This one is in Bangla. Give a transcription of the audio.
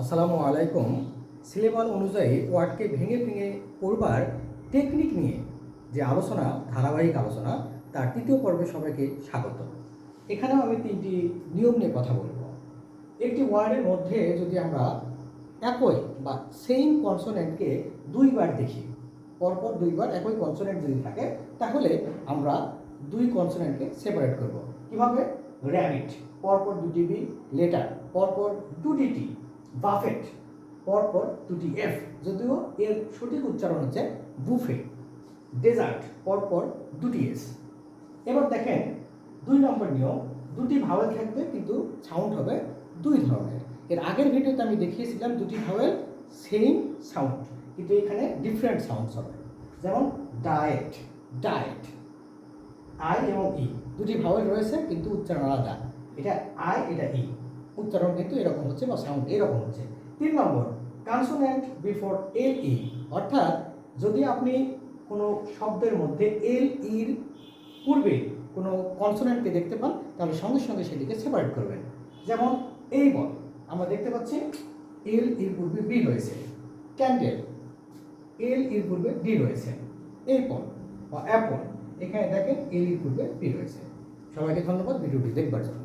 আসসালামু আলাইকুম। সিলেবাস অনুযায়ী ওয়ার্ডকে ভেঙে ভেঙে পড়বার টেকনিক নিয়ে যে আলোচনা, ধারাবাহিক আলোচনা, তার তৃতীয় পর্বে সবাইকে স্বাগত। এখানেও আমি তিনটি নিয়ম নিয়ে কথা বলব। একটি ওয়ার্ডের মধ্যে যদি আমরা একই বা সেম কনসোনেন্টকে দুইবার দেখি, পরপর দুইবার একই কনসোনেন্ট যদি থাকে, তাহলে আমরা দুই কনসোনেন্টকে সেপারেট করব। কীভাবে? র্যাবিট পরপর দুটি বি লেটার পরপর দুটি টি বাফেট, পরপর দুটি এফ যদিও এর সঠিক উচ্চারণ হচ্ছে বুফে। ডেজার্ট, পরপর দুটি এস এবার দেখেন, দুই নম্বর নিয়ম, দুটি ভাওয়েল থাকবে কিন্তু সাউন্ড হবে দুই ধরনের। এর আগের ভিডিওতে আমি দেখিয়েছিলাম দুটি ভাওয়েল সেম সাউন্ড কিন্তু এখানে ডিফারেন্ট সাউন্ডস হবে। যেমন ডায়েট ডায়েট আই এবং ই দুটি ভাওয়েল রয়েছে কিন্তু উচ্চারণ আলাদা। এটা আই এটা ই উচ্চারণ কিন্তু এরকম হচ্ছে বা সাউন্ড এরকম হচ্ছে। তিন নম্বর কনসোনেন্ট বিফোর এল ই অর্থাৎ যদি আপনি কোনো শব্দের মধ্যে এল ইর পূর্বে কোনো কনসোনেন্টকে দেখতে পান, তাহলে সঙ্গে সঙ্গে সেটিকে সেপারেট করবেন। যেমন এই বল, আমরা দেখতে পাচ্ছি এল ইর পূর্বে বি রয়েছে। ক্যান্ডেল এল ইর পূর্বে ডি রয়েছে। এরপর বা অ্যাপল এখানে দেখেন এল ইর পূর্বে বি রয়েছে। সবাইকে ধন্যবাদ, ভিডিওটি দেখবার জন্য।